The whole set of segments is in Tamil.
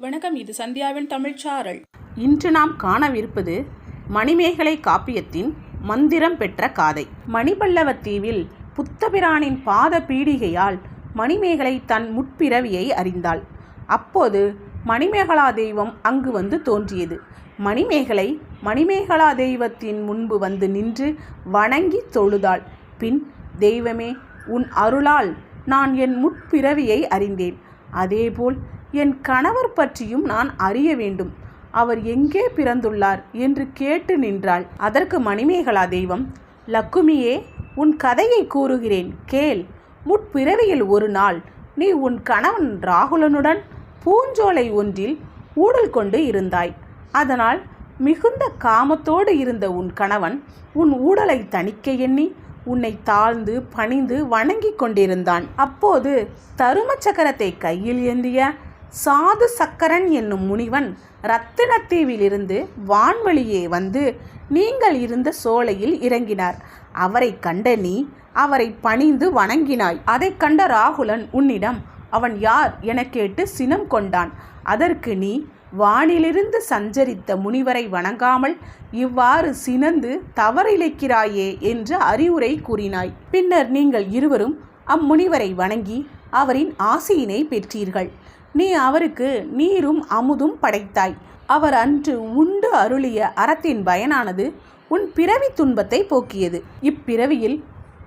வணக்கம் இது சந்தியாவின் தமிழ்ச்சாரல் இன்று நாம் காணவிருப்பது மணிமேகலை காப்பியத்தின் மந்திரம் பெற்ற காதை. மணிபல்லவத் தீவில் புத்தபிரானின் பாத பீடிகையால் மணிமேகலை தன் முற்பிறவியை அறிந்தாள். அப்போது மணிமேகலா தெய்வம் அங்கு வந்து தோன்றியது. மணிமேகலை மணிமேகலா தெய்வத்தின் முன்பு வந்து நின்று வணங்கி தொழுதாள். பின் தெய்வமே உன் அருளால் நான் என் முற்பிறவியை அறிந்தேன். அதேபோல் என் கணவர் பற்றியும் நான் அறிய வேண்டும். அவர் எங்கே பிறந்துள்ளார் என்று கேட்டு நின்றாள். அதற்கு மணிமேகலா தெய்வம் லக்குமியே உன் கதையை கூறுகிறேன் கேள். முற்பிறவியில் ஒரு நாள் நீ உன் கணவன் ராகுலனுடன் பூஞ்சோலை ஒன்றில் ஊடல் கொண்டு இருந்தாய். அதனால் மிகுந்த காமத்தோடு இருந்த உன் கணவன் உன் ஊடலை தணிக்க எண்ணி உன்னை தாழ்ந்து பணிந்து வணங்கிக் கொண்டிருந்தான். அப்போது தரும சக்கரத்தை கையில் ஏந்திய சாது சக்கரன் என்னும் முனிவன் ரத்தினத்தீவிலிருந்து வான்வழியே வந்து நீங்கள் இருந்த சோலையில் இறங்கினார். அவரை கண்ட நீ அவரை பணிந்து வணங்கினாய். அதைக் கண்ட ராகுலன் உன்னிடம் அவன் யார்? என கேட்டு சினம் கொண்டான். அதற்கு நீ வானிலிருந்து சஞ்சரித்த முனிவரை வணங்காமல் இவ்வாறு சினந்து தவறிழைக்கிறாயே என்று அறிவுரை கூறினாய். பின்னர் நீங்கள் இருவரும் அம்முனிவரை வணங்கி அவரின் ஆசையினை பெற்றீர்கள். நீ அவருக்கு நீரும் அமுதும் படைத்தாய். அவர் அன்று உண்டு அருளிய அறத்தின் பயனானது உன் பிறவி துன்பத்தை போக்கியது. இப்பிறவியில்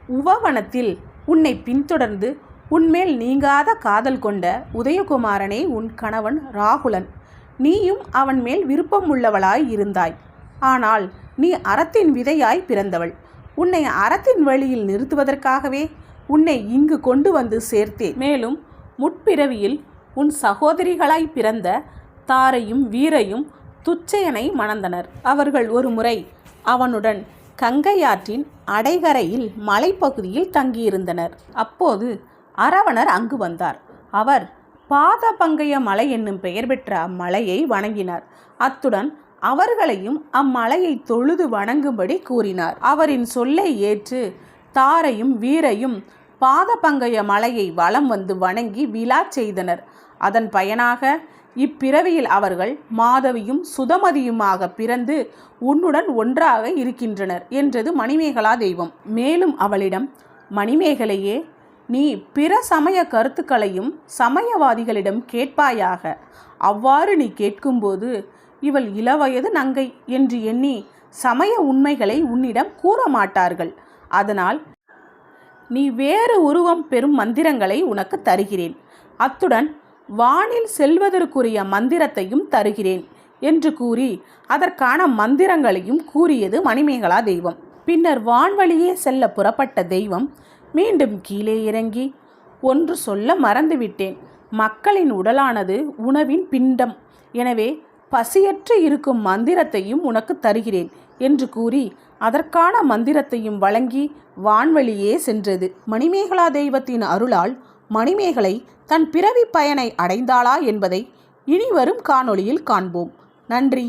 உவவனத்தில் உன்னை பின்தொடர்ந்து உன்மேல் நீங்காத காதல் கொண்ட உதயகுமாரனே உன் கணவன் ராகுலன். நீயும் அவன் மேல் விருப்பம் உள்ளவளாய் இருந்தாய். ஆனால் நீ அறத்தின் விதையாய் பிறந்தவள். உன்னை அறத்தின் வழியில் நிறுத்துவதற்காகவே உன்னை இங்கு கொண்டு வந்து சேர்த்தேன். மேலும் முற்பிறவியில் உன் சகோதரிகளாய் பிறந்த தாரையும் வீரையும் துச்சயனை மணந்தனர். அவர்கள் ஒரு முறை அவனுடன் கங்கையாற்றின் அடைகரையில் மலைப்பகுதியில் தங்கியிருந்தனர். அப்போது அரவணர் அங்கு வந்தார். அவர் பாதபங்கய மலை என்னும் பெயர் பெற்ற அம்மலையை வணங்கினார். அத்துடன் அவர்களையும் அம்மலையை தொழுது வணங்கும்படி கூறினார். அவரின் சொல்லை ஏற்று தாரையும் வீரையும் பாதபங்கய மலையை வலம் வந்து வணங்கி விழா செய்தனர். அதன் பயனாக இப்பிறவியில் அவர்கள் மாதவியும் சுதமதியுமாக பிறந்து உன்னுடன் ஒன்றாக இருக்கின்றனர் என்றது மணிமேகலா தெய்வம். மேலும் அவளிடம் மணிமேகலையே நீ பிற சமய கருத்துக்களையும் சமயவாதிகளிடம் கேட்பாயாக. அவ்வாறு நீ கேட்கும்போது இவள் இளவயது நங்கை என்று எண்ணி சமய உண்மைகளை உன்னிடம் கூற மாட்டார்கள் அதனால் நீ வேறு உருவம் பெறும் மந்திரங்களை உனக்கு தருகிறேன். அத்துடன் வானில் செல்வதற்குரிய மந்திரத்தையும் தருகிறேன் என்று கூறி அதற்கான மந்திரங்களையும் கூறியது மணிமேகலா தெய்வம். பின்னர் வான்வழியே செல்ல புறப்பட்ட தெய்வம் மீண்டும் கீழே இறங்கி ஒன்று சொல்ல மறந்துவிட்டேன். மக்களின் உடலானது உணவின் பிண்டம். எனவே பசியற்று இருக்கும் மந்திரத்தையும் உனக்கு தருகிறேன் என்று கூறி அதற்கான மந்திரத்தையும் வழங்கி வான்வழியே சென்றது. மணிமேகலா தெய்வத்தின் அருளால் மணிமேகலை தன் பிறவி பயனை அடைந்தாளா என்பதை இனிவரும் காணொளியில் காண்போம். நன்றி.